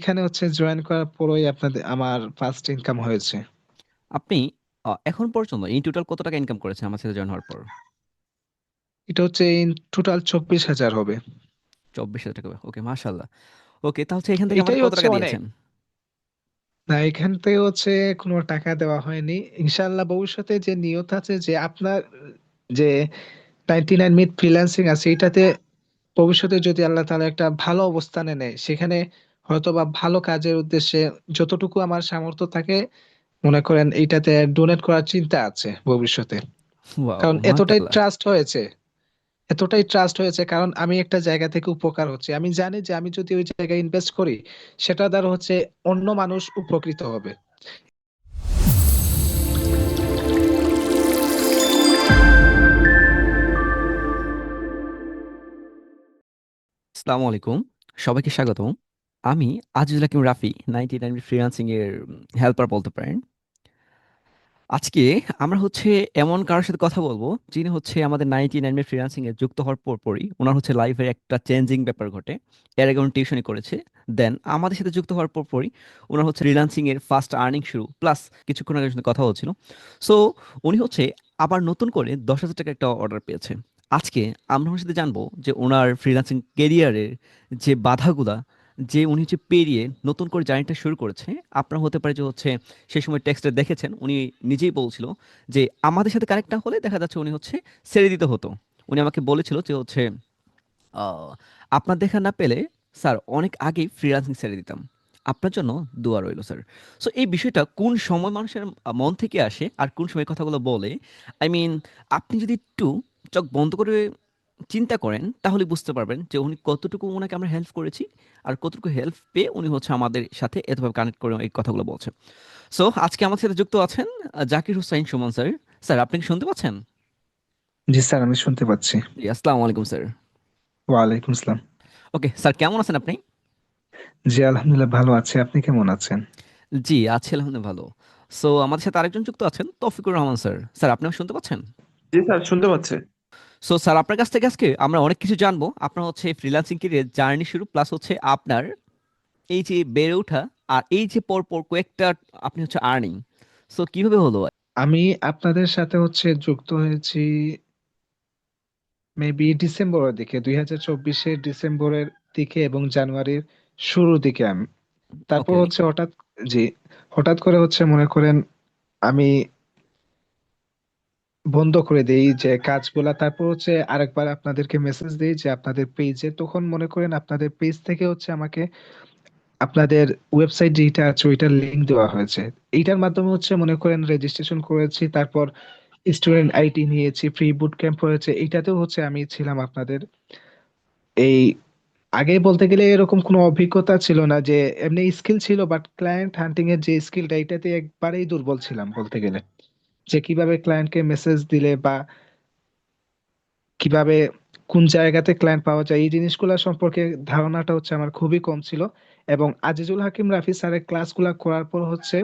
এখানে হচ্ছে জয়েন করার পরেই আপনাদের আমার ফার্স্ট ইনকাম হয়েছে আপনি আ এখন পর্যন্ত ইন টোটাল কত টাকা ইনকাম করেছেন আমার সাথে জয়েন হওয়ার পর? এটা হচ্ছে ইন টোটাল চব্বিশ হাজার হবে 24,000 টাকা। ওকে মাশাআল্লাহ। ওকে তাহলে হচ্ছে এখান থেকে এটাই কত হচ্ছে টাকা অনেক দিয়েছেন? না এখান থেকে হচ্ছে কোনো টাকা দেওয়া হয়নি ইনশাল্লাহ ভবিষ্যতে যে নিয়ত আছে যে আপনার যে নাইনটি নাইন মিট ফ্রিল্যান্সিং আছে এটাতে ভবিষ্যতে যদি আল্লাহ তাআলা একটা ভালো অবস্থানে নেয় সেখানে হয়তোবা ভালো কাজের উদ্দেশ্যে যতটুকু আমার সামর্থ্য থাকে মনে করেন এইটাতে ডোনেট করার চিন্তা আছে ভবিষ্যতে কারণ এতটাই ট্রাস্ট হয়েছে এতটাই ট্রাস্ট হয়েছে কারণ আমি একটা জায়গা থেকে উপকার হচ্ছে আমি জানি যে আমি যদি ওই জায়গায় ইনভেস্ট করি সেটা দ্বারা হচ্ছে অন্য মানুষ উপকৃত হবে আসসালামু আলাইকুম। সবাইকে স্বাগতম। আমি আজিজুল হাকিম রাফি 99 নাইন ফ্রিল্যান্সিং এর হেল্পার বলতে পারেন। আজকে আমরা হচ্ছে এমন কারোর সাথে কথা বলব যিনি হচ্ছে আমাদের 99 মিনিট ফ্রিল্যান্সিং এ যুক্ত হওয়ার পরপরই ওনার হচ্ছে লাইফের একটা চেঞ্জিং ব্যাপার ঘটে। এর আগে উনি টিউশনি করেছে। দেন আমাদের সাথে যুক্ত হওয়ার পরপরই ওনার হচ্ছে ফ্রিল্যান্সিং এর ফার্স্ট আর্নিং শুরু। প্লাস কিছুক্ষণ আগে সাথে কথা হচ্ছিল। সো উনি হচ্ছে আবার নতুন করে 10,000 টাকা একটা অর্ডার পেয়েছে। আজকে আমরা ওনার সাথে জানব যে ওনার ফ্রিল্যান্সিং কেরিয়ারের যে বাধাগুলা যে উনি হচ্ছে পেরিয়ে নতুন করে জার্নিটা শুরু করেছে। আপনার হতে পারে যে হচ্ছে সেই সময় টেক্সটে দেখেছেন, উনি নিজেই বলছিল যে আমাদের সাথে কানেক্ট না হলে দেখা যাচ্ছে উনি হচ্ছে ছেড়ে দিতে হতো। উনি আমাকে বলেছিল যে হচ্ছে আপনার দেখা না পেলে স্যার অনেক আগেই ফ্রিল্যান্সিং ছেড়ে দিতাম। আপনার জন্য দোয়া রইল, স্যার। সো এই বিষয়টা কোন সময় মানুষের মন থেকে আসে আর কোন সময় কথাগুলো বলে আই মিন আপনি যদি একটু চোখ বন্ধ করে চিন্তা করেন তাহলে বুঝতে পারবেন যে উনি কতটুকু উনাকে আমরা হেল্প করেছি আর কতটুকু হেল্প পেয়ে উনি হচ্ছে আমাদের সাথে এতভাবে কানেক্ট করে এই কথাগুলো বলছে। সো আজকে আমার সাথে যুক্ত আছেন জাকির হুসাইন সুমন স্যার। স্যার আপনি কি শুনতে পাচ্ছেন? জি স্যার আমি শুনতে পাচ্ছি জি, আসসালামু আলাইকুম স্যার। ওয়ালাইকুম আসসালাম ওকে স্যার কেমন আছেন আপনি? জি আলহামদুলিল্লাহ ভালো আছি আপনি কেমন আছেন জি, আছি আলহামদুলিল্লাহ ভালো। সো আমাদের সাথে আরেকজন যুক্ত আছেন তৌফিকুর রহমান স্যার। স্যার আপনি শুনতে পাচ্ছেন? জি স্যার শুনতে পাচ্ছে সো স্যার আপনার কাছ থেকে আজকে আমরা অনেক কিছু জানব। আপনার হচ্ছে ফ্রিল্যান্সিং ক্যারিয়ার জার্নি শুরু প্লাস হচ্ছে আপনার এই যে বেড়ে ওঠা আর এই যে পরপর কয়েকটা আপনি হচ্ছে আর্নিং। সো কীভাবে হলো? আমি আপনাদের সাথে হচ্ছে যুক্ত হয়েছি মেবি ডিসেম্বরের দিকে দুই হাজার চব্বিশের ডিসেম্বরের দিকে এবং জানুয়ারির শুরুর দিকে আমি তারপর হচ্ছে হঠাৎ জি হঠাৎ করে হচ্ছে মনে করেন আমি বন্ধ করে দেই যে কাজগুলা। তারপর হচ্ছে আরেকবার আপনাদেরকে মেসেজ দেই যে আপনাদের পেজে তখন মনে করেন আপনাদের পেজ থেকে হচ্ছে আমাকে আপনাদের ওয়েবসাইট যেটা আছে ওইটার লিংক দেওয়া হয়েছে। এইটার মাধ্যমে হচ্ছে মনে করেন রেজিস্ট্রেশন করেছি, তারপর স্টুডেন্ট আইটি নিয়েছি ফ্রি বুট ক্যাম্প হয়েছে। এইটাতেও হচ্ছে আমি ছিলাম আপনাদের। এই আগে বলতে গেলে এরকম কোনো অভিজ্ঞতা ছিল না যে, এমনি স্কিল ছিল বাট ক্লায়েন্ট হান্টিং এর যে স্কিলটা এটাতে একবারেই দুর্বল ছিলাম বলতে গেলে। যে কীভাবে ক্লায়েন্টকে মেসেজ দিলে বা কীভাবে কোন জায়গাতে ক্লায়েন্ট পাওয়া যায়, এই জিনিসগুলো সম্পর্কে ধারণাটা হচ্ছে আমার খুবই কম ছিল। এবং আজিজুল হাকিম রাফি স্যারের ক্লাসগুলা করার পর হচ্ছে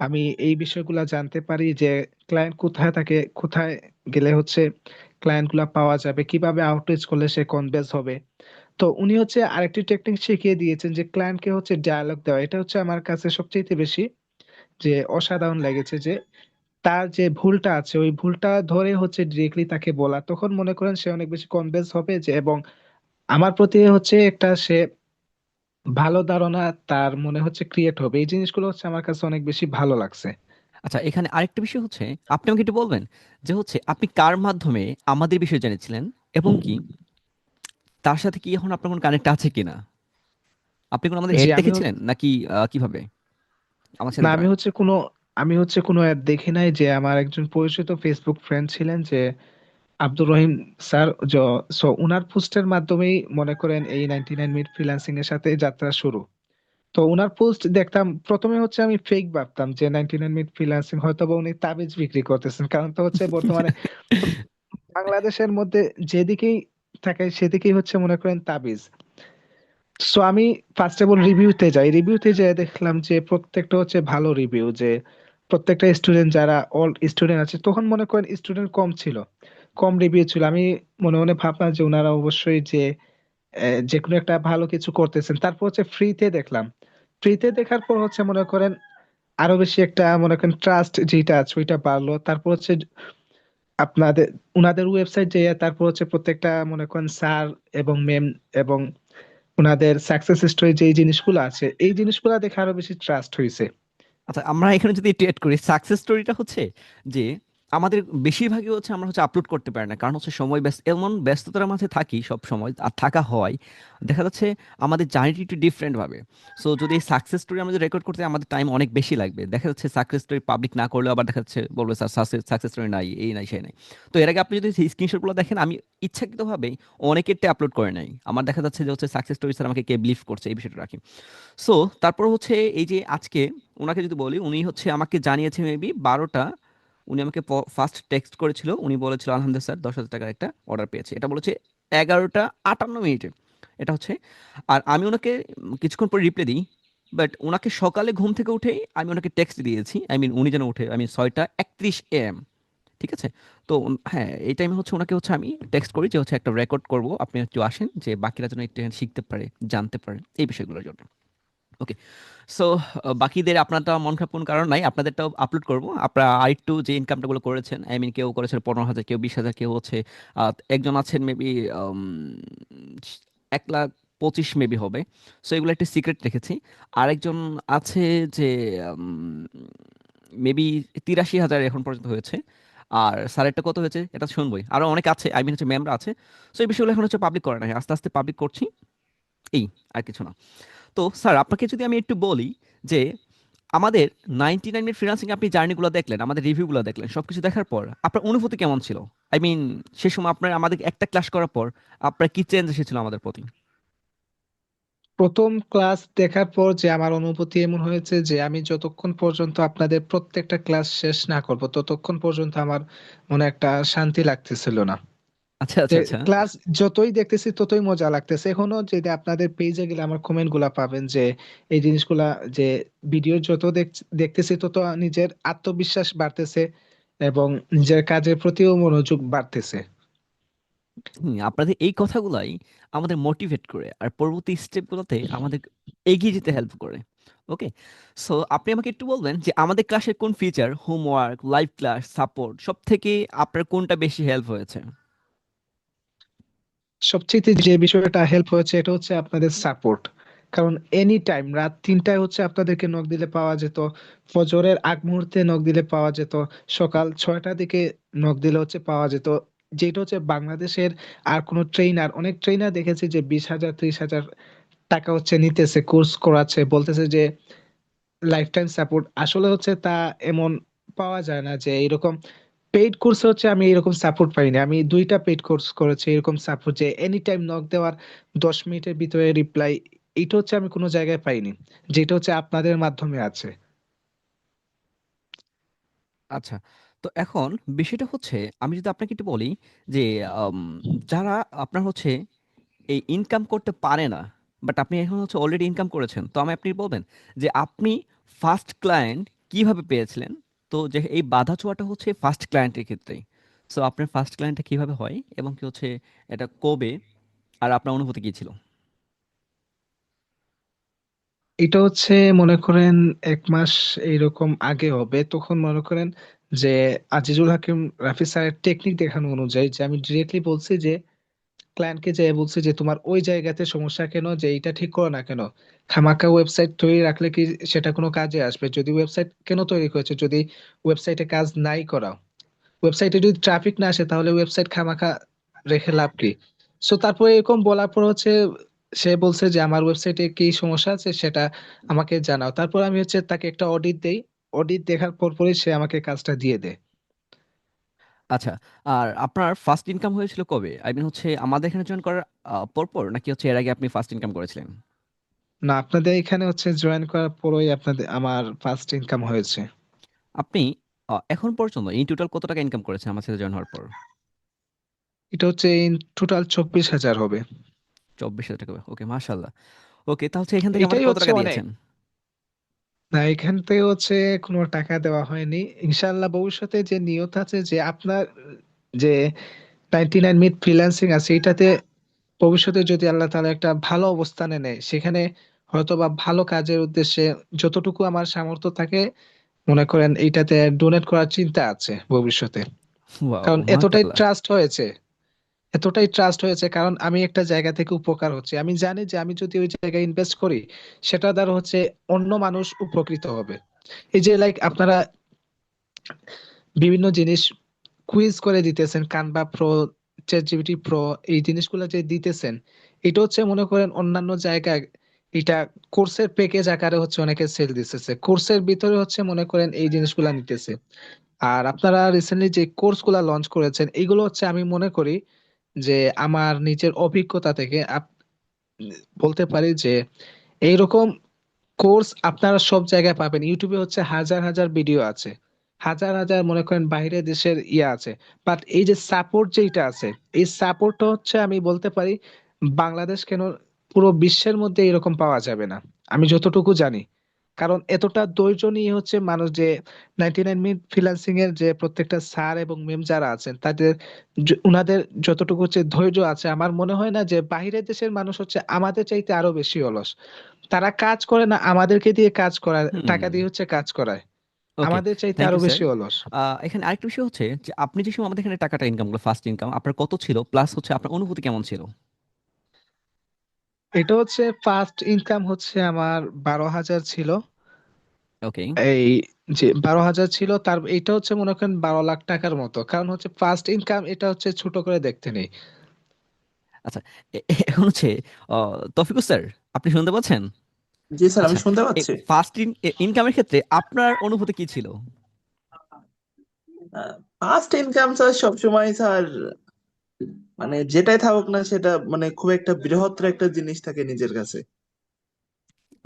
আমি এই বিষয়গুলা জানতে পারি যে ক্লায়েন্ট কোথায় থাকে, কোথায় গেলে হচ্ছে ক্লায়েন্টগুলা পাওয়া যাবে, কীভাবে আউটরিচ করলে সে কনভেন্স হবে। তো উনি হচ্ছে আরেকটি টেকনিক শিখিয়ে দিয়েছেন যে ক্লায়েন্টকে হচ্ছে ডায়ালগ দেওয়া। এটা হচ্ছে আমার কাছে সবচেয়ে বেশি যে অসাধারণ লেগেছে যে তার যে ভুলটা আছে ওই ভুলটা ধরে হচ্ছে ডিরেক্টলি তাকে বলা। তখন মনে করেন সে অনেক বেশি কনভিন্স হবে যে এবং আমার প্রতি হচ্ছে একটা সে ভালো ধারণা তার মনে হচ্ছে ক্রিয়েট হবে। এই জিনিসগুলো হচ্ছে আমার কাছে অনেক বেশি ভালো লাগছে। আচ্ছা এখানে আরেকটা বিষয় হচ্ছে আপনি আমাকে একটু বলবেন যে হচ্ছে আপনি কার মাধ্যমে আমাদের বিষয়ে জেনেছিলেন এবং কি? তার সাথে কি এখন আপনার কোনো কানেক্ট আছে কিনা? আপনি কোনো আমাদের দেখেছিলেন? নাকি কীভাবে? আমার সাথে না আমি হচ্ছে কোনো আমি হচ্ছে কোনো অ্যাড দেখি নাই যে আমার একজন পরিচিত ফেসবুক ফ্রেন্ড ছিলেন যে আব্দুর রহিম স্যার জ সো উনার পোস্টের মাধ্যমেই মনে করেন এই 99 মিনিট ফ্রিল্যান্সিং এর সাথে যাত্রা শুরু। তো উনার পোস্ট দেখতাম, প্রথমে হচ্ছে আমি ফেক ভাবতাম যে 99 মিনিট ফ্রিল্যান্সিং হয়তোবা উনি তাবিজ বিক্রি করতেছেন। কারণ তো হচ্ছে বর্তমানে বাংলাদেশের মধ্যে যেদিকেই থাকে সেদিকেই হচ্ছে মনে করেন তাবিজ। সো আমি ফার্স্ট অফ অল রিভিউতে যাই। রিভিউতে যেয়ে দেখলাম যে প্রত্যেকটা হচ্ছে ভালো রিভিউ যে প্রত্যেকটা স্টুডেন্ট যারা অল স্টুডেন্ট আছে, তখন মনে করেন স্টুডেন্ট কম ছিল, কম রিভিউ ছিল। আমি মনে মনে ভাবলাম যে ওনারা অবশ্যই যে যে কোনো একটা ভালো কিছু করতেছেন। তারপর হচ্ছে ফ্রিতে দেখলাম। ফ্রিতে দেখার পর হচ্ছে মনে করেন আরও বেশি একটা মনে করেন ট্রাস্ট যেটা আছে ওইটা বাড়লো। তারপর হচ্ছে আপনাদের ওনাদের ওয়েবসাইট যে তারপর হচ্ছে প্রত্যেকটা মনে করেন স্যার এবং ম্যাম এবং ওনাদের সাকসেস স্টোরি যে জিনিসগুলো আছে, এই জিনিসগুলো দেখে আরও বেশি ট্রাস্ট হয়েছে আচ্ছা আমরা এখানে যদি এড করি সাকসেস স্টোরিটা হচ্ছে যে আমাদের বেশিরভাগই হচ্ছে আমরা হচ্ছে আপলোড করতে পারি না। কারণ হচ্ছে সময় ব্যস্ত, এমন ব্যস্ততার মাঝে থাকি সব সময় আর থাকা হয়। দেখা যাচ্ছে আমাদের জার্নিটি একটু ডিফারেন্টভাবে সো যদি সাকসেস স্টোরি আমাদের রেকর্ড করতে আমাদের টাইম অনেক বেশি লাগবে। দেখা যাচ্ছে সাকসেস স্টোরি পাবলিক না করলেও আবার দেখা যাচ্ছে বলবে, স্যার সাকসেস স্টোরি নাই, এই নাই, সেই নাই। তো এর আগে আপনি যদি স্ক্রিনশটগুলো দেখেন, আমি ইচ্ছাকৃতভাবে অনেকেরটা আপলোড করে নাই। আমার দেখা যাচ্ছে যে হচ্ছে সাকসেস স্টোরি স্যার আমাকে কে বিলিভ করছে, এই বিষয়টা রাখি। সো তারপর হচ্ছে এই যে আজকে ওনাকে যদি বলি, উনি হচ্ছে আমাকে জানিয়েছে মেবি বারোটা উনি আমাকে ফার্স্ট টেক্সট করেছিল, উনি বলেছিল, আলহামদুলিল্লাহ স্যার, দশ হাজার টাকার একটা অর্ডার পেয়েছে। এটা বলেছে এগারোটা আটান্ন মিনিটে। এটা হচ্ছে, আর আমি ওনাকে কিছুক্ষণ পর রিপ্লাই দিই বাট ওনাকে সকালে ঘুম থেকে উঠেই আমি ওনাকে টেক্সট দিয়েছি। আই মিন উনি যেন উঠে আমি ছয়টা একত্রিশ এম ঠিক আছে? তো হ্যাঁ এই টাইমে হচ্ছে ওনাকে হচ্ছে আমি টেক্সট করি যে হচ্ছে একটা রেকর্ড করব। আপনি একটু আসেন, যে বাকিরা যেন একটু শিখতে পারে, জানতে পারে, এই বিষয়গুলোর জন্য। ওকে সো বাকিদের আপনারটা মন খারাপ কারণ নাই, আপনাদেরটাও আপলোড করব। আপনারা আরেকটু যে ইনকামটা গুলো করেছেন আই মিন কেউ করেছেন পনেরো হাজার, কেউ বিশ হাজার, কেউ হচ্ছে একজন আছেন মেবি এক লাখ পঁচিশ মেবি হবে। সো এগুলো একটা সিক্রেট রেখেছি। আরেকজন আছে যে মেবি তিরাশি হাজার এখন পর্যন্ত হয়েছে। আর স্যারেরটা কত হয়েছে, এটা শুনবই। আরও অনেক আছে আই মিন হচ্ছে ম্যামরা আছে। সো এই বিষয়গুলো এখন হচ্ছে পাবলিক করে নাই। আস্তে আস্তে পাবলিক করছি। এই, আর কিছু না। তো স্যার, আপনাকে যদি আমি একটু বলি যে আমাদের নাইনটি নাইনের ফ্রিলান্সিং আপনি জার্নিগুলো দেখলেন, আমাদের রিভিউগুলো দেখলেন, সবকিছু দেখার পর আপনার অনুভূতি কেমন ছিল? আই মিন সে সময় আপনার, আমাদের একটা ক্লাস করার পর আপনার কি চেঞ্জ এসেছিল আমাদের প্রতি? প্রথম ক্লাস দেখার পর যে আমার অনুভূতি এমন হয়েছে যে আমি যতক্ষণ পর্যন্ত আপনাদের প্রত্যেকটা ক্লাস শেষ না করব, ততক্ষণ পর্যন্ত আমার মনে একটা শান্তি লাগতেছিল না। আচ্ছা আচ্ছা আচ্ছা। ক্লাস যতই দেখতেছি ততই মজা লাগতেছে। এখনও যদি আপনাদের পেজে গেলে আমার কমেন্টগুলা পাবেন যে এই জিনিসগুলা যে ভিডিও যত দেখতেছি তত নিজের আত্মবিশ্বাস বাড়তেছে এবং নিজের কাজের প্রতিও মনোযোগ বাড়তেছে। আপনাদের এই কথাগুলাই আমাদের মোটিভেট করে আর পরবর্তী স্টেপগুলোতে আমাদের এগিয়ে যেতে হেল্প করে ওকে সো আপনি আমাকে একটু বলবেন যে আমাদের ক্লাসের কোন feature homework live class support সব থেকে আপনার কোনটা বেশি হেল্প হয়েছে? সবচেয়ে যে বিষয়টা হেল্প হয়েছে, এটা হচ্ছে আপনাদের সাপোর্ট কারণ এনি টাইম রাত তিনটায় হচ্ছে আপনাদেরকে নক দিলে পাওয়া যেত, ফজরের আগ মুহূর্তে নক দিলে পাওয়া যেত, সকাল ছয়টার দিকে নক দিলে হচ্ছে পাওয়া যেত। যেটা হচ্ছে বাংলাদেশের আর কোনো ট্রেনার অনেক ট্রেনার দেখেছি যে বিশ হাজার, ত্রিশ হাজার টাকা হচ্ছে নিতেছে কোর্স করাচ্ছে, বলতেছে যে লাইফ টাইম সাপোর্ট আসলে হচ্ছে তা এমন পাওয়া যায় না যে এরকম পেইড কোর্সে হচ্ছে আমি এরকম সাপোর্ট পাইনি। আমি দুইটা পেইড কোর্স করেছি, এরকম সাপোর্ট যে এনি টাইম নক দেওয়ার দশ মিনিটের ভিতরে রিপ্লাই এটা হচ্ছে আমি কোনো জায়গায় পাইনি, যেটা হচ্ছে আপনাদের মাধ্যমে আছে। আচ্ছা তো এখন বিষয়টা হচ্ছে, আমি যদি আপনাকে একটু বলি যে যারা আপনার হচ্ছে এই ইনকাম করতে পারে না বাট আপনি এখন হচ্ছে অলরেডি ইনকাম করেছেন, তো আমি আপনি বলবেন যে আপনি ফার্স্ট ক্লায়েন্ট কীভাবে পেয়েছিলেন? তো যে এই বাধা ছোঁয়াটা হচ্ছে ফার্স্ট ক্লায়েন্টের ক্ষেত্রেই। সো আপনার ফার্স্ট ক্লায়েন্টটা কীভাবে হয় এবং কি হচ্ছে এটা কবে আর আপনার অনুভূতি কি ছিল? এটা হচ্ছে মনে করেন এক মাস এইরকম আগে হবে, তখন মনে করেন যে আজিজুল হাকিম রাফি স্যারের টেকনিক দেখানো অনুযায়ী যে আমি ডিরেক্টলি বলছি যে ক্লায়েন্টকে যে বলছি যে, তোমার ওই জায়গাতে সমস্যা কেন? যে, এইটা ঠিক করো না কেন? খামাকা ওয়েবসাইট তৈরি রাখলে কি সেটা কোনো কাজে আসবে? যদি ওয়েবসাইট কেন তৈরি করেছে? যদি ওয়েবসাইটে কাজ নাই করা ওয়েবসাইটে যদি ট্রাফিক না আসে, তাহলে ওয়েবসাইট খামাখা রেখে লাভ কি? সো তারপরে এরকম বলার পর হচ্ছে, সে বলছে যে, আমার ওয়েবসাইটে কি সমস্যা আছে? সেটা আমাকে জানাও। তারপর আমি হচ্ছে তাকে একটা অডিট দেই। অডিট দেখার পর পরই সে আমাকে কাজটা দিয়ে দেয়। আচ্ছা আর আপনার ফার্স্ট ইনকাম হয়েছিল কবে? আই মিন হচ্ছে আমাদের এখানে জয়েন করার পরপর নাকি হচ্ছে এর আগে আপনি ফার্স্ট ইনকাম করেছিলেন? না আপনাদের এখানে হচ্ছে জয়েন করার পরই আপনাদের আমার ফার্স্ট ইনকাম হয়েছে। আপনি এখন পর্যন্ত ইন টোটাল কত টাকা ইনকাম করেছেন আমার সাথে জয়েন হওয়ার পর? এটা হচ্ছে ইন টোটাল চব্বিশ হাজার হবে। চব্বিশ হাজার টাকা ওকে মাশাল্লাহ ওকে তাহলে হচ্ছে এখান থেকে আমাদের এটাই কত হচ্ছে টাকা অনেক। দিয়েছেন? না এখান থেকে হচ্ছে কোনো টাকা দেওয়া হয়নি। ইনশাআল্লাহ ভবিষ্যতে যে নিয়ত আছে যে আপনার যে নাইনটি নাইন মিনিট ফ্রিল্যান্সিং আছে এটাতে ভবিষ্যতে যদি আল্লাহ তাআলা একটা ভালো অবস্থানে নেয় সেখানে হয়তোবা ভালো কাজের উদ্দেশ্যে যতটুকু আমার সামর্থ্য থাকে মনে করেন এইটাতে ডোনেট করার চিন্তা আছে ভবিষ্যতে। ওয়াও কারণ এতটাই মাশাআল্লাহ। ট্রাস্ট হয়েছে। এতটাই ট্রাস্ট হয়েছে কারণ আমি একটা জায়গা থেকে উপকার হচ্ছে। আমি জানি যে আমি যদি ওই জায়গায় ইনভেস্ট করি, সেটা দ্বারা হচ্ছে অন্য মানুষ উপকৃত হবে। এই যে লাইক আপনারা বিভিন্ন জিনিস কুইজ করে দিতেছেন Canva pro chat GPT pro এই জিনিসগুলো যে দিতেছেন, এটা হচ্ছে মনে করেন অন্যান্য জায়গায় এটা কোর্সের প্যাকেজ আকারে হচ্ছে অনেকে সেল দিতেছে। কোর্সের ভিতরে হচ্ছে মনে করেন এই জিনিসগুলা নিতেছে। আর আপনারা রিসেন্টলি যে কোর্সগুলা লঞ্চ করেছেন, এগুলো হচ্ছে আমি মনে করি যে আমার নিজের অভিজ্ঞতা থেকে বলতে পারি যে এইরকম কোর্স আপনারা সব জায়গায় পাবেন। ইউটিউবে হচ্ছে হাজার হাজার ভিডিও আছে। হাজার হাজার মনে করেন বাইরের দেশের ইয়ে আছে। বাট এই যে সাপোর্ট যেটা আছে, এই সাপোর্টটা হচ্ছে আমি বলতে পারি বাংলাদেশ কেন পুরো বিশ্বের মধ্যে এরকম পাওয়া যাবে না। আমি যতটুকু জানি। কারণ এতটা ধৈর্য নিয়ে হচ্ছে মানুষ যে নাইনটি নাইন মিনিট ফ্রিল্যান্সিং এর যে প্রত্যেকটা স্যার এবং মেম যারা আছেন তাদের উনাদের যতটুকু হচ্ছে ধৈর্য আছে আমার মনে হয় না যে বাইরের দেশের মানুষ হচ্ছে আমাদের চাইতে আরও বেশি অলস। তারা কাজ করে না আমাদেরকে দিয়ে কাজ করায় টাকা দিয়ে হচ্ছে কাজ করায়। আমাদের চাইতে আরও বেশি অলস। এখানে আরেকটা বিষয় হচ্ছে যে আপনি যে সময় আমাদের এখানে টাকাটা ইনকাম করল ফার্স্ট ইনকাম আপনার কত ছিল প্লাস হচ্ছে আপনার অনুভূতি কেমন ছিল? এটা হচ্ছে ফার্স্ট ইনকাম হচ্ছে আমার বারো হাজার ছিল। ওকে এই যে বারো হাজার ছিল তার এটা হচ্ছে মনে করেন বারো লাখ টাকার মতো। কারণ হচ্ছে ফার্স্ট ইনকাম এটা হচ্ছে ছোট করে দেখতে নেই। আচ্ছা এখন হচ্ছে আহ, স্যার আপনি শুনতে পাচ্ছেন? জি স্যার আমি আচ্ছা শুনতে পাচ্ছি। ফার্স্ট ইনকামের ক্ষেত্রে আপনার অনুভূতি কি ছিল? ফার্স্ট ইনকাম স্যার সবসময় স্যার মানে যেটাই থাকুক না সেটা মানে খুব একটা বৃহত্তর একটা জিনিস থাকে নিজের কাছে।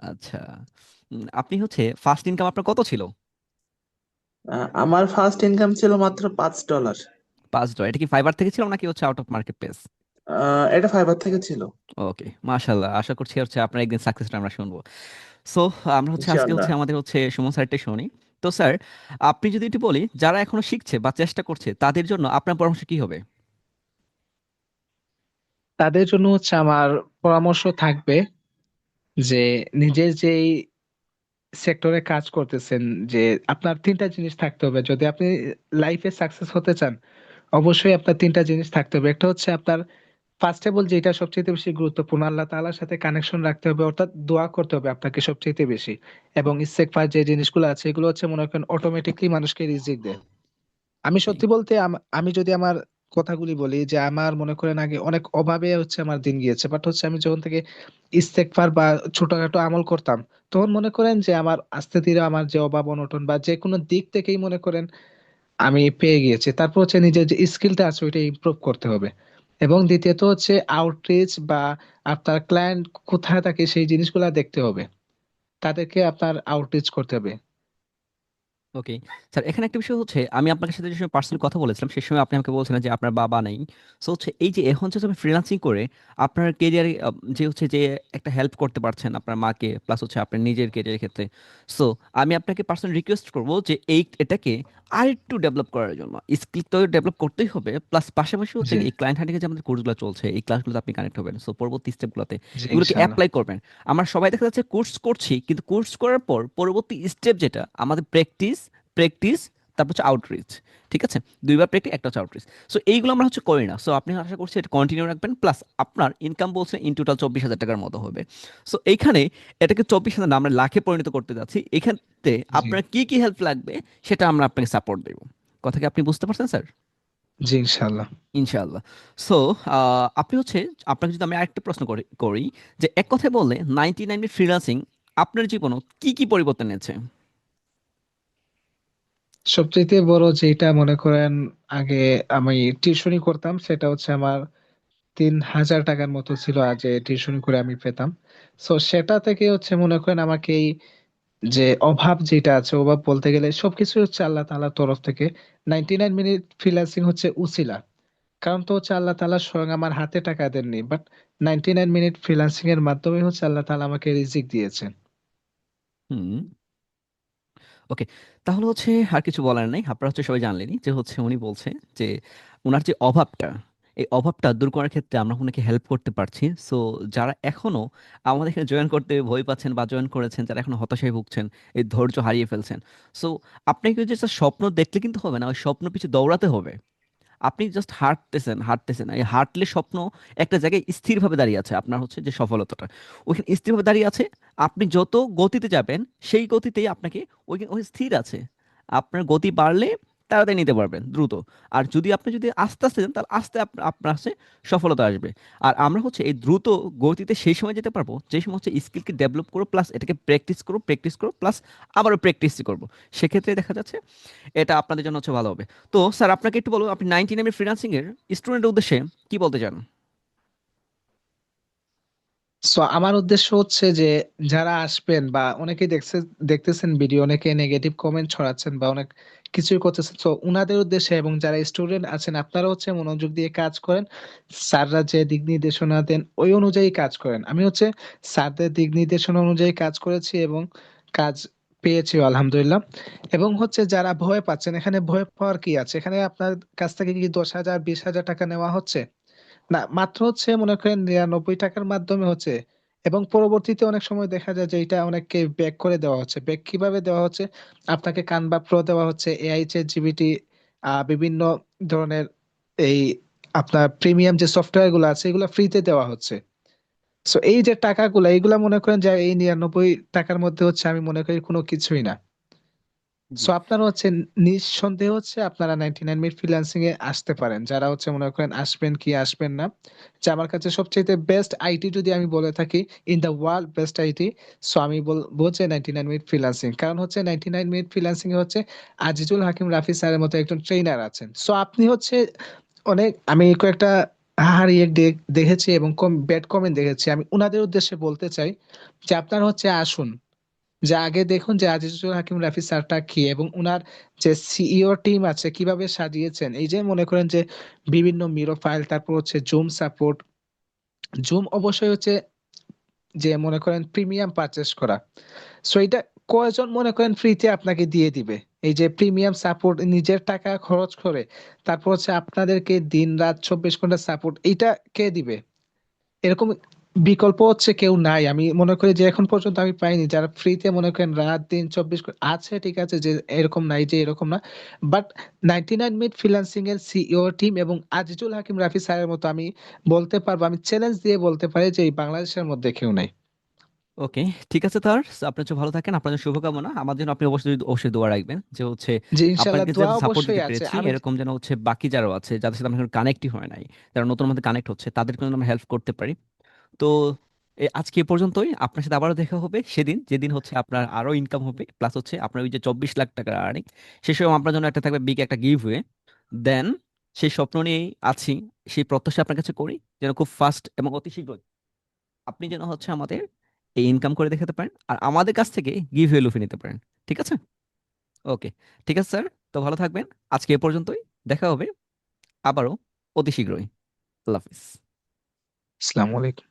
আচ্ছা। উম, আপনি হচ্ছে ফার্স্ট ইনকাম আপনার কত ছিল? আহ, আমার ফার্স্ট ইনকাম ছিল মাত্র পাঁচ ডলার পাঁচ ডলার এটা কি ফাইবার থেকে ছিল নাকি হচ্ছে আউট অফ মার্কেট প্লেস এটা ফাইবার থেকে ছিল। ওকে মাশাল্লাহ আশা করছি হচ্ছে আপনার একদিন সাকসেসটা আমরা শুনব। সো আমরা হচ্ছে আজকে ইনশাআল্লাহ। হচ্ছে আমাদের হচ্ছে সুমন স্যারটা শুনি। তো স্যার আপনি যদি একটু বলি যারা এখনও শিখছে বা চেষ্টা করছে তাদের জন্য আপনার পরামর্শ কি হবে? তাদের জন্য হচ্ছে আমার পরামর্শ থাকবে যে নিজের যেই সেক্টরে কাজ করতেছেন, যে আপনার তিনটা জিনিস থাকতে হবে। যদি আপনি লাইফে সাকসেস হতে চান, অবশ্যই আপনার তিনটা জিনিস থাকতে হবে। একটা হচ্ছে আপনার ফার্স্ট অফ যেটা সবচেয়ে বেশি গুরুত্বপূর্ণ, আল্লাহ তাআলার সাথে কানেকশন রাখতে হবে, অর্থাৎ দোয়া করতে হবে আপনাকে সবচেয়ে বেশি। এবং ইস্তেগফার যে জিনিসগুলো আছে, এগুলো হচ্ছে মনে করেন অটোমেটিকলি মানুষকে রিজিক দেয়। আমি সত্যি বলতে আমি যদি আমার কথাগুলি বলি যে আমার মনে করেন আগে অনেক অভাবে হচ্ছে আমার দিন গিয়েছে। বাট হচ্ছে আমি যখন থেকে ইস্তেগফার বা ছোটখাটো আমল করতাম, তখন মনে করেন যে আমার আস্তে ধীরে আমার যে অভাব, অনটন বা যে কোনো দিক থেকেই মনে করেন আমি পেয়ে গিয়েছি। তারপর হচ্ছে নিজের যে স্কিলটা আছে ওইটা ইমপ্রুভ করতে হবে। এবং দ্বিতীয়ত হচ্ছে আউটরিচ বা আপনার ক্লায়েন্ট কোথায় থাকে সেই জিনিসগুলা দেখতে হবে। তাদেরকে আপনার আউটরিচ করতে হবে। ওকে। স্যার এখানে একটা বিষয় হচ্ছে আমি আপনার সাথে যে সময় পার্সোনালি কথা বলেছিলাম সেই সময় আপনি আমাকে বলছিলেন যে আপনার বাবা নেই। সো হচ্ছে এই যে এখন যে আপনি ফ্রিল্যান্সিং করে আপনার কেরিয়ারে যে হচ্ছে যে একটা হেল্প করতে পারছেন আপনার মাকে প্লাস হচ্ছে আপনার নিজের কেরিয়ারের ক্ষেত্রে। সো আমি আপনাকে পার্সোনালি রিকোয়েস্ট করব যে এই এটাকে আরেকটু ডেভেলপ করার জন্য। স্কিল তো ডেভেলপ করতেই হবে প্লাস পাশাপাশি হচ্ছে জি। এই ক্লায়েন্ট হান্ডিং যে আমাদের কোর্সগুলো চলছে এই ক্লাসগুলোতে আপনি কানেক্ট হবেন। সো পরবর্তী স্টেপগুলোতে জি এগুলোকে ইনশাআল্লাহ অ্যাপ্লাই করবেন। আমরা সবাই দেখা যাচ্ছে কোর্স করছি কিন্তু কোর্স করার পর পরবর্তী স্টেপ যেটা আমাদের প্র্যাকটিস প্র্যাকটিস তারপর হচ্ছে আউটরিচ ঠিক আছে? দুইবার প্র্যাকটিস একটা হচ্ছে আউটরিচ সো এইগুলো আমরা হচ্ছে করি না। সো আপনি আশা করছি এটা কন্টিনিউ রাখবেন প্লাস আপনার ইনকাম বলছে ইন টোটাল চব্বিশ হাজার টাকার মতো হবে। সো এইখানে এটাকে চব্বিশ হাজার আমরা লাখে পরিণত করতে যাচ্ছি। এখানে আপনার কি কি হেল্প লাগবে সেটা আমরা আপনাকে সাপোর্ট দেবো। কথা কি আপনি বুঝতে পারছেন স্যার জি ইনশাআল্লাহ। ইনশাআল্লাহ। সো আপনি হচ্ছে আপনাকে যদি আমি আরেকটা প্রশ্ন করি যে এক কথায় বললে নাইনটি নাইন ফ্রিল্যান্সিং আপনার জীবনে কি কি পরিবর্তন এনেছে? সবচেয়ে বড় যেটা মনে করেন আগে আমি টিউশনি করতাম, সেটা হচ্ছে আমার তিন হাজার টাকার মতো ছিল আজ টিউশনি করে আমি পেতাম। সো সেটা থেকে হচ্ছে মনে করেন আমাকে এই যে অভাব যেটা আছে, অভাব বলতে গেলে সবকিছু হচ্ছে আল্লাহ তাআলার তরফ থেকে। নাইনটি নাইন মিনিট ফ্রিল্যান্সিং হচ্ছে উসিলা। কারণ তো হচ্ছে আল্লাহ তাআলা স্বয়ং আমার হাতে টাকা দেননি but ninety nine minute freelancing এর মাধ্যমে হচ্ছে আল্লাহ তাআলা আমাকে রিজিক দিয়েছেন। হুম। ওকে তাহলে হচ্ছে আর কিছু বলার নাই। আপনারা হচ্ছে সবাই জানলেনি যে হচ্ছে উনি বলছে যে ওনার যে অভাবটা, এই অভাবটা দূর করার ক্ষেত্রে আমরা ওনাকে হেল্প করতে পারছি। সো যারা এখনও আমাদের এখানে জয়েন করতে ভয় পাচ্ছেন বা জয়েন করেছেন, যারা এখনও হতাশায় ভুগছেন, এই ধৈর্য হারিয়ে ফেলছেন। সো আপনাকে যে স্বপ্ন দেখলে কিন্তু হবে না, ওই স্বপ্ন পিছু দৌড়াতে হবে। আপনি জাস্ট হাঁটতেছেন হাঁটতেছেন। এই হাঁটলে স্বপ্ন একটা জায়গায় স্থিরভাবে দাঁড়িয়ে আছে, আপনার হচ্ছে যে সফলতাটা। ওইখানে স্থিরভাবে দাঁড়িয়ে আছে, আপনি যত গতিতে যাবেন, সেই গতিতেই আপনাকে ওইখানে, ওই স্থির আছে। আপনার গতি বাড়লে তাড়াতাড়ি নিতে পারবেন, দ্রুত। আর যদি আপনি যদি আস্তে আস্তে যান, তাহলে আস্তে আপনার কাছে সফলতা আসবে। আর আমরা হচ্ছে এই দ্রুত গতিতে সেই সময় যেতে পারব, যে সময় হচ্ছে স্কিলকে ডেভেলপ করো প্লাস এটাকে প্র্যাকটিস করো প্র্যাকটিস করো প্লাস আবারও প্র্যাকটিস করব। সেক্ষেত্রে দেখা যাচ্ছে এটা আপনাদের জন্য হচ্ছে ভালো হবে। তো স্যার, আপনাকে একটু বলুন আপনি নাইনটিন এম ফ্রিলান্সিং এর স্টুডেন্টের উদ্দেশ্যে কি বলতে চান? সো আমার উদ্দেশ্য হচ্ছে যে, যারা আসবেন বা অনেকেই দেখছে, দেখতেছেন ভিডিও অনেকে নেগেটিভ কমেন্ট ছড়াচ্ছেন বা অনেক কিছুই করতেছেন তো উনাদের উদ্দেশ্যে এবং যারা স্টুডেন্ট আছেন, আপনারা হচ্ছে মনোযোগ দিয়ে কাজ করেন, স্যাররা যে দিক নির্দেশনা দেন, ওই অনুযায়ী কাজ করেন। আমি হচ্ছে স্যারদের দিক নির্দেশনা অনুযায়ী কাজ করেছি এবং কাজ পেয়েছি, আলহামদুলিল্লাহ। এবং হচ্ছে যারা ভয় পাচ্ছেন, এখানে ভয় পাওয়ার কি আছে? এখানে আপনার কাছ থেকে কি দশ হাজার, বিশ হাজার টাকা নেওয়া হচ্ছে? না, মাত্র হচ্ছে মনে করেন নিরানব্বই টাকার মাধ্যমে হচ্ছে এবং পরবর্তীতে অনেক সময় দেখা যায় যে এটা অনেককে ব্যাক করে দেওয়া হচ্ছে। ব্যাক কীভাবে দেওয়া হচ্ছে? আপনাকে কানভা প্রো দেওয়া হচ্ছে এআই চ্যাট জিবিটি বিভিন্ন ধরনের এই আপনার প্রিমিয়াম যে সফটওয়্যারগুলো আছে, এগুলো ফ্রিতে দেওয়া হচ্ছে। সো এই যে টাকাগুলো, এইগুলা মনে করেন যে এই নিরানব্বই টাকার মধ্যে হচ্ছে, আমি মনে করি কোনো কিছুই না। সো আপনারা হচ্ছে নিঃসন্দেহে হচ্ছে আপনারা নাইনটি নাইন মিনিট ফ্রিল্যান্সিং এ আসতে পারেন। যারা হচ্ছে মনে করেন আসবেন কি আসবেন না। যে আমার কাছে সবচেয়ে বেস্ট আইটি যদি আমি বলে থাকি in the world best IT so আমি বলব যে নাইনটি নাইন মিনিট ফ্রিল্যান্সিং কারণ হচ্ছে নাইনটি নাইন মিনিট ফ্রিল্যান্সিং এ হচ্ছে আজিজুল হাকিম রাফি স্যারের মতো একজন ট্রেনার আছেন। সো আপনি হচ্ছে অনেক, আমি কয়েকটা হারিয়ে দেখেছি এবং কম ব্যাড কমেন্ট দেখেছি। আমি উনাদের উদ্দেশ্যে বলতে চাই যে আপনারা হচ্ছে আসুন। যে আগে দেখুন যে আজিজুল হাকিম রাফি স্যারটা কি এবং উনার যে সিইও টিম আছে কীভাবে সাজিয়েছেন? এই যে মনে করেন যে বিভিন্ন মিরো ফাইল, তারপর হচ্ছে জুম সাপোর্ট। জুম অবশ্যই হচ্ছে যে মনে করেন প্রিমিয়াম পারচেস করা। সো এটা কয়জন মনে করেন ফ্রিতে আপনাকে দিয়ে দিবে? এই যে প্রিমিয়াম সাপোর্ট, নিজের টাকা খরচ করে, তারপর হচ্ছে আপনাদেরকে দিন রাত চব্বিশ ঘণ্টা সাপোর্ট, এইটা কে দিবে? এরকম বিকল্প হচ্ছে কেউ নাই। আমি মনে করি যে এখন পর্যন্ত আমি পাইনি। যারা ফ্রিতে মনে করেন রাত দিন চব্বিশ আছে ঠিক আছে যে এরকম নাই যে এরকম না। But ninety nine minute freelancing এর সিইও টিম এবং আজিজুল হাকিম রাফি স্যারের মতো আমি বলতে পারব আমি চ্যালেঞ্জ দিয়ে বলতে পারি যে এই বাংলাদেশের মধ্যে কেউ নাই। ওকে ঠিক আছে স্যার আপনার ভালো থাকেন আপনার জন্য শুভকামনা। আমার জন্য আপনি অবশ্যই অবশ্যই দোয়া রাখবেন যে হচ্ছে সাপোর্ট দিতে পেরেছি এরকম যেন হচ্ছে বাকি যারা আছে যাদের সাথে আমরা কানেক্টই হয় নাই যারা নতুন মধ্যে কানেক্ট হচ্ছে তাদেরকে যেন আমরা হেল্প করতে পারি। তো, এ, আজকে এ পর্যন্তই। আপনার সাথে আবারও দেখা হবে সেদিন, যেদিন হচ্ছে আপনার আরও ইনকাম হবে প্লাস হচ্ছে আপনার ওই যে চব্বিশ লাখ টাকার আর্নিং সে সময় আপনার জন্য একটা থাকবে বিগ একটা গিভ হয়ে দেন সেই স্বপ্ন নিয়েই আছি, সেই প্রত্যাশা আপনার কাছে করি, যেন খুব ফাস্ট এবং অতি শীঘ্রই আপনি যেন হচ্ছে আমাদের এই ইনকাম করে দেখাতে পারেন, আর আমাদের কাছ থেকে গিভ হয়ে লুফে নিতে পারেন, ঠিক আছে? ওকে ঠিক আছে স্যার তো ভালো থাকবেন, আজকে এ পর্যন্তই, দেখা হবে আবারও অতি শীঘ্রই, আল্লাহ হাফিজ। আসসালামু আলাইকুম।